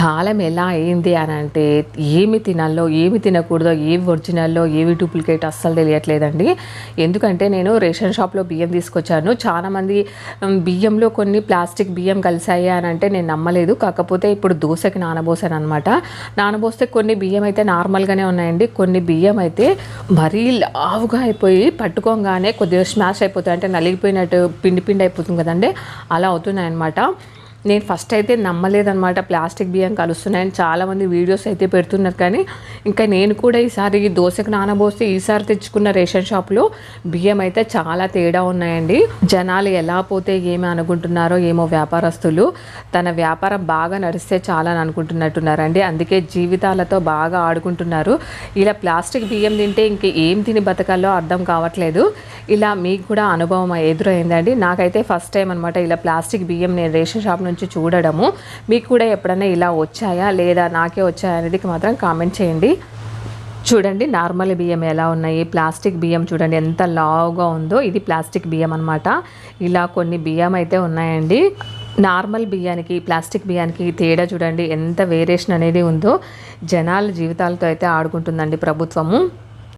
కాలం ఎలా అయింది అని అంటే ఏమి తినాలో ఏమి తినకూడదో ఏవి ఒరిజినల్లో ఏవి డూప్లికేట్ అస్సలు తెలియట్లేదండి. ఎందుకంటే నేను రేషన్ షాప్లో బియ్యం తీసుకొచ్చాను. చాలామంది బియ్యంలో కొన్ని ప్లాస్టిక్ బియ్యం కలిసాయి అని అంటే నేను నమ్మలేదు. కాకపోతే ఇప్పుడు దోశకి నానబోసాను అనమాట నానబోస్తే కొన్ని బియ్యం అయితే నార్మల్గానే ఉన్నాయండి. కొన్ని బియ్యం అయితే మరీ లావుగా అయిపోయి పట్టుకోగానే కొద్దిగా స్మాష్ అయిపోతాయి. అంటే నలిగిపోయినట్టు పిండి పిండి అయిపోతుంది కదండి. అలా అవుతున్నాయి అనమాట నేను ఫస్ట్ అయితే నమ్మలేదన్నమాట. ప్లాస్టిక్ బియ్యం కలుస్తున్నాయని చాలామంది వీడియోస్ అయితే పెడుతున్నారు కానీ ఇంకా నేను కూడా ఈసారి దోశకు నానబోస్తే ఈసారి తెచ్చుకున్న రేషన్ షాప్లో బియ్యం అయితే చాలా తేడా ఉన్నాయండి. జనాలు ఎలా పోతే ఏమి అనుకుంటున్నారో ఏమో వ్యాపారస్తులు తన వ్యాపారం బాగా నడిస్తే చాలా అని అనుకుంటున్నట్టున్నారండి. అందుకే జీవితాలతో బాగా ఆడుకుంటున్నారు. ఇలా ప్లాస్టిక్ బియ్యం తింటే ఇంక ఏం తిని బతకాలో అర్థం కావట్లేదు. ఇలా మీకు కూడా అనుభవం ఎదురైందండి. నాకైతే ఫస్ట్ టైం అనమాట ఇలా ప్లాస్టిక్ బియ్యం నేను రేషన్ షాప్ నుంచి చూడడము. మీకు కూడా ఎప్పుడైనా ఇలా వచ్చాయా? లేదా నాకే వచ్చాయా అనేది మాత్రం కామెంట్ చేయండి. చూడండి నార్మల్ బియ్యం ఎలా ఉన్నాయి? ప్లాస్టిక్ బియ్యం చూడండి ఎంత లావుగా ఉందో. ఇది ప్లాస్టిక్ బియ్యం అనమాట ఇలా కొన్ని బియ్యం అయితే ఉన్నాయండి. నార్మల్ బియ్యానికి ప్లాస్టిక్ బియ్యానికి తేడా చూడండి ఎంత వేరియేషన్ అనేది ఉందో. జనాల జీవితాలతో అయితే ఆడుకుంటుందండి ప్రభుత్వము.